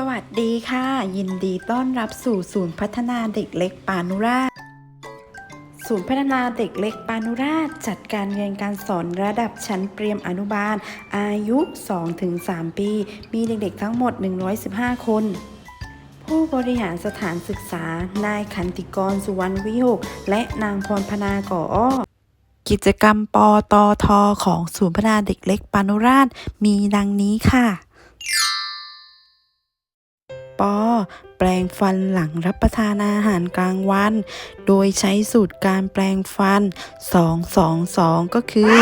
สวัสดีค่ะ ยินดีต้อนรับสู่ศูนย์พัฒนาเด็กเล็กปานุราช ศูนย์พัฒนาเด็กเล็กปานุราช จัดการเรียนการสอนระดับชั้นเตรียมอนุบาล อายุ 2-3 ปี มีเด็กๆทั้งหมด 115 คน ผู้บริหารสถานศึกษา นายขันติกรสุวรรณวิหก และนางพรพนาก่ออ้อกิจกรรมปตทของศูนย์พัฒนาเด็กเล็กปานุราชมีดังนี้ค่ะ ปอ แปลงฟันหลังรับประทานอาหารกลางวัน โดยใช้สูตรการแปลงฟัน 222 ก็คือ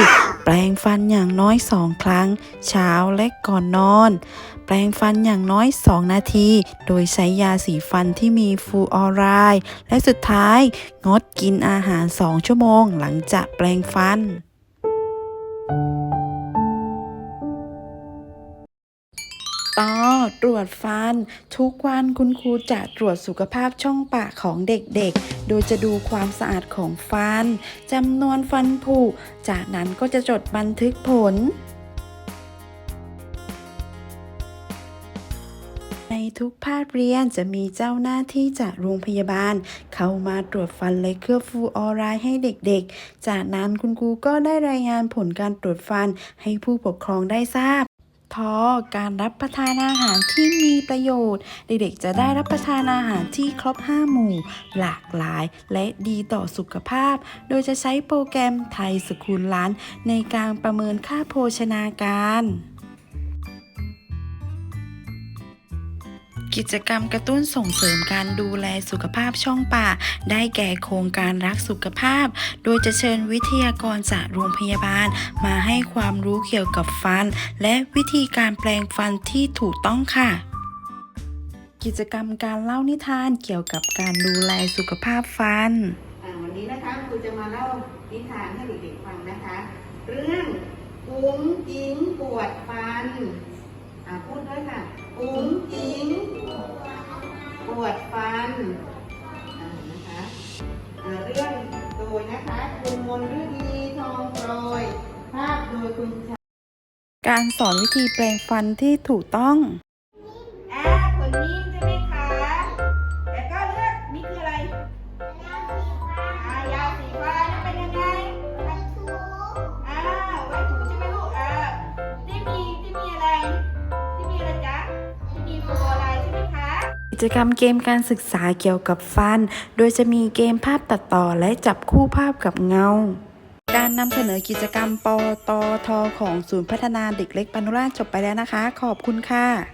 แปลงฟันอย่างน้อย2ครั้ง เช้าและก่อนนอน แปลงฟันอย่างน้อย 2 นาที โดยใช้ยาสีฟันที่มีฟูออไรด์และสุดท้าย งดกินอาหาร 2 ชั่วโมงหลังจากแปลงฟัน ต่อตรวจฟัน ทุกวันคุณครูจะตรวจสุขภาพช่องปากของเด็กๆ โดยจะดูความสะอาดของฟันจำนวนฟันผุจากนั้นก็จะจดบันทึกผลในทุกภาคเรียนจะมีเจ้าหน้าที่จากโรงพยาบาล เข้ามาตรวจฟันและเคลือบฟูออไรด์ให้เด็กๆ จากนั้นคุณครูก็ได้รายงานผลการตรวจฟันให้ผู้ปกครองได้ทราบ ทอการรับประทานอาหารที่มีประโยชน์ เด็กๆจะได้รับประทานอาหารที่ครบ 5 หมู่ หลากหลายและดีต่อสุขภาพ โดยจะใช้โปรแกรมไทยสกุลล้านในการประเมินค่าโภชนาการ กิจกรรมกระตุ้นส่งเสริมการดูแลสุขภาพช่องปากได้แก่โครงการรักสุขภาพ โดยจะเชิญวิทยากรจากโรงพยาบาล มาให้ความรู้เกี่ยวกับฟัน และวิธีการแปลงฟันที่ถูกต้องค่ะกิจกรรมการเล่านิทานเกี่ยวกับการดูแลสุขภาพฟัน วันนี้นะคะครูจะมาเล่านิทานให้เด็กๆฟังนะคะ เรื่องกุ้งกิ้งปวดฟันอ่าพูดด้วยค่ะ นะคะคุณมนฤดีทองโปรยภาพโดยคุณชาการสอนวิธีแปลงฟันที่ถูกต้องอ่าคนนี้ กิจกรรมเกมการศึกษาเกี่ยวกับฟัน โดยจะมีเกมภาพตัดต่อและจับคู่ภาพกับเงา การนำเสนอกิจกรรมปตทของศูนย์พัฒนาเด็กเล็กปานุราชจบไปแล้วนะคะ ขอบคุณค่ะ